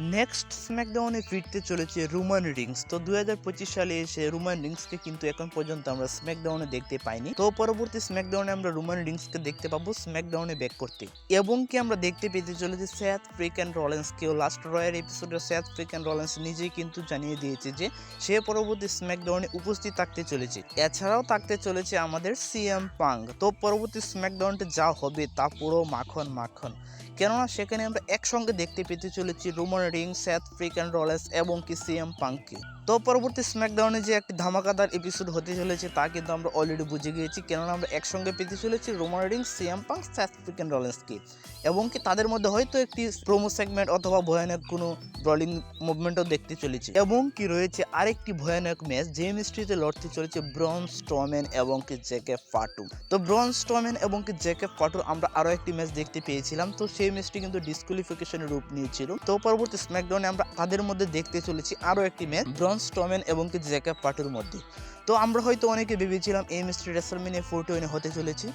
Next স্ম্যাকডাউনে ফিরতে চলেছে Roman Rings. তো দুই সালে এসে রোমান রিংসকে কিন্তু এখন পর্যন্ত আমরা স্ম্যাকডাউনে দেখতে পাইনি। তো পরবর্তী স্ম্যাকডাউনে আমরা রোমান রিংসকে দেখতে পাবো স্ম্যাকডাউনে ব্যাক করতে। এবং কি আমরা দেখতে পেতে চলেছি স্যাথ ফ্রিক অ্যান্ড রলেন্সকেও লাস্ট রয়ের এপিসোডে স্যাথ ফ্রিক অ্যান্ড রলেন্স নিজেই কিন্তু জানিয়ে দিয়েছে যে সে পরবর্তী স্ম্যাকডাউনে উপস্থিত থাকতে চলেছে। এছাড়াও থাকতে চলেছে আমাদের সিএম পাং তো পরবর্তী স্ম্যাকডাউনটা যা হবে তা পুরো মাখন মাখন। কেননা সেখানে আমরা একসঙ্গে দেখতে পেতে চলেছি Roman Reigns Seth Freakin and Rollins এবং কি সিএম পাংকে তো পরবর্তী স্ম্যাকডাউনে যে একটি ধামাকাদার এপিসোড হতে চলেছে তা কিন্তু আমরা অলরেডি বুঝে গিয়েছি, কেননা আমরা একসঙ্গে পেতে চলেছি রোমান রিং সিএম পাং স্যাথ ফ্রিক অ্যান্ড রলেন্সকে এবং কি তাদের মধ্যে হয়তো একটি প্রোমো সেগমেন্ট অথবা ভয়ানক কোনো ব্রলিং মুভমেন্টও দেখতে চলেছে। এবং কি রয়েছে আরেকটি ভয়ানক ম্যাচ যে মিস্ট্রিতে লড়তে চলেছে ব্রন স্ট্রম্যান এবং কি জেকে ফাটু তো ব্রন স্ট্রম্যান এবং কি জেকে ফাটু আমরা আরও একটি ম্যাচ দেখতে পেয়েছিলাম, তো সেই ম্যাচটি কিন্তু ডিসকোয়ালিফিকেশনের রূপ নিয়েছিল। তো পরবর্তী স্ম্যাকডাউনে আমরা তাদের মধ্যে দেখতে চলেছি আরও একটি ম্যাচ ব্রন স্ট্রম্যান এবং কি জেকে ফাটুর মধ্যে। তো আমরা হয়তো অনেকে ভেবেছিলাম এই ম্যাচটি রেসলমিনে ফোর্টি ওয়ানে হতে চলেছে।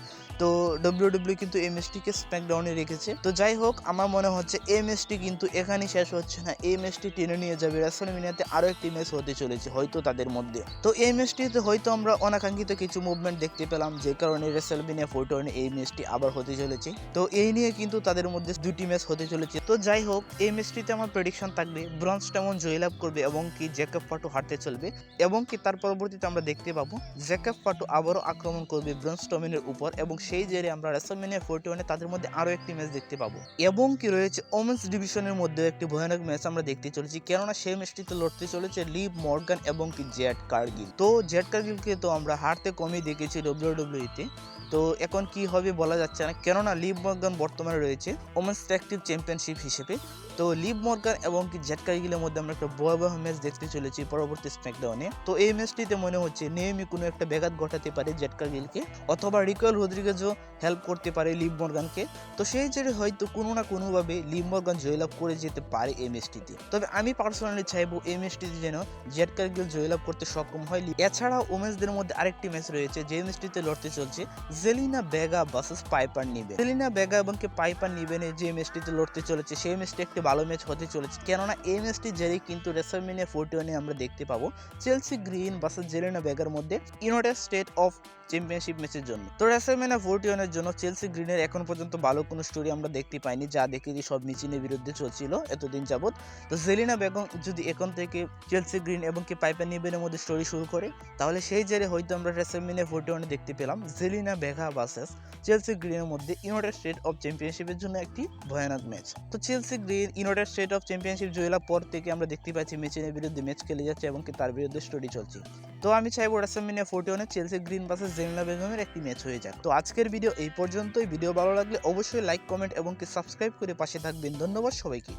তো ডব্লিউ ডব্লিউ কিন্তু এই ম্যাচটিকে স্ম্যাকডাউনে রেখেছে। তো যাই হোক আমার মনে হচ্ছে এই ম্যাচটি কিন্তু এখানেই শেষ হচ্ছে না। এই ম্যাচটি টেনে নিয়ে যাবে রেসলমিনিয়াতে আরও একটি ম্যাচ হতে চলেছে হয়তো তাদের মধ্যে। তো এই ম্যাচটিতে হয়তো আমরা অনাকাঙ্ক্ষিত কিছু মুভমেন্ট দেখতে পেলাম যে কারণে রেসলমিনিয়া ফোর্টি ওয়ানে এই ম্যাচটি আবার হতে চলেছে। তো এই নিয়ে কিন্তু তাদের মধ্যে দুটি ম্যাচ হতে চলেছে। তো যাই হোক, এই ম্যাচটিতে আমার প্রেডিকশন থাকবে ব্রঞ্জ তেমন জয়লাভ করবে এবং কি জ্যাকব ফাটু হারতে চলবে এবং কি তার পরবর্তীতে আমরা দেখতে পাবো জ্যাকব ফাটু আবারও আক্রমণ করবে ব্রঞ্জ টমিনের উপর এবং সেই জেরে আমরা রেসলমেনিয়া ফোর্টি ওয়ানে তাদের মধ্যে আরও একটি ম্যাচ দেখতে পাবো। এবং কি রয়েছে ওমেন্স ডিভিশনের মধ্যে একটি ভয়ানক ম্যাচ আমরা দেখতে চলেছি, কেননা সেই ম্যাচটিতে লড়তে চলেছে লিভ মর্গান এবং কি জেট কার্গিল তো জেট কার্গিলকে তো আমরা হারতে কমই দেখেছি ডব্লিউ ডব্লিউতে তো এখন কি হবে বলা যাচ্ছে না। কেননা লিভ মর্গান বর্তমানে রয়েছে ওমেন্স ট্যাকটিভ চ্যাম্পিয়নশিপ হিসেবে। তো লিভ মর্গান এবং কি জেট কার্গিলের মধ্যে আমরা একটা ভয়াবহ ম্যাচ দেখতে চলেছি পরবর্তী স্ম্যাকডাউনে। তো এই ম্যাচটিতে মনে হচ্ছে নেমই কোনো একটা ব্যাঘাত ঘটাতে পারে জেট কার্গিলকে অথবা রিকল রদ্রিগেজও হেল্প করতে পারে লিভ মর্গানকে। তো সেই জেরে হয়তো কোনো না কোনোভাবে লিভ মর্গান জয়লাভ করে যেতে পারে এই ম্যাচটিতে। তবে আমি পার্সোনালি চাইব এই ম্যাচটিতে যেন জেট কার্গিল জয়লাভ করতে সক্ষম হয় এছাড়া ওমেন্সদের মধ্যে আরেকটি ম্যাচ রয়েছে যে ম্যাচটিতে লড়তে চলছে Zelina Vega versus Piper Niven. Zelina Vega এবং কে পাইপার নিবেনে যে ম্যাচটিতে লড়তে চলেছে, সেই ম্যাচটি একটি ভালো ম্যাচ হতে চলেছে। কেননা এই ম্যাচটি জেরে কিন্তু রেসলমিনিয়া ফোর্টি ওয়ানে আমরা দেখতে পাবো। চেলসি গ্রিন ভার্সেস জেলিনা বেগার মধ্যে ইউনাইটেড স্টেট অফ চ্যাম্পিয়নশিপ ম্যাচের জন্য। তো রেসলমেনা ফোর্টি ওয়ানের জন্য চেলসি গ্রিনের এখন পর্যন্ত ভালো কোনো স্টোরি আমরা দেখতে পাইনি, যা দেখেছি সব মিচিনের বিরুদ্ধে চলছিল এতদিন যাবত তো জেলিনা বেগম যদি এখন থেকে চেলসি গ্রিন এবং কি পাইপার নিবেনের মধ্যে স্টোরি শুরু করে, তাহলে সেই জেরে হয়তো আমরা রেসলমেনিয়া ফোর্টি ওয়ানে দেখতে পেলাম। জেলিনা বেগা বাসেস চেলসি গ্রিনের মধ্যে ইউনাইটেড স্টেট অফ চ্যাম্পিয়নশিপের জন্য একটি ভয়ানক ম্যাচ। তো Chelsea Green, United States of championship জয়লাভ পর থেকে আমরা দেখতে পাচ্ছি মেচিনের বিরুদ্ধে ম্যাচ খেলে যাচ্ছে এবং তার বিরুদ্ধে স্টোরি চলছে। তো আমি চাইব রাসেলমিনিয়া ফোর্টি ওয়ানে চেলসি গ্রিন বাসেস জেলিনা বেগমের একটি ম্যাচ হয়ে যাক। তো আজকের ভিডিও এই পর্যন্তই। ভিডিও ভালো লাগলে অবশ্যই লাইক কমেন্ট এবং কি সাবস্ক্রাইব করে পাশে থাকবেন। ধন্যবাদ সবাইকে।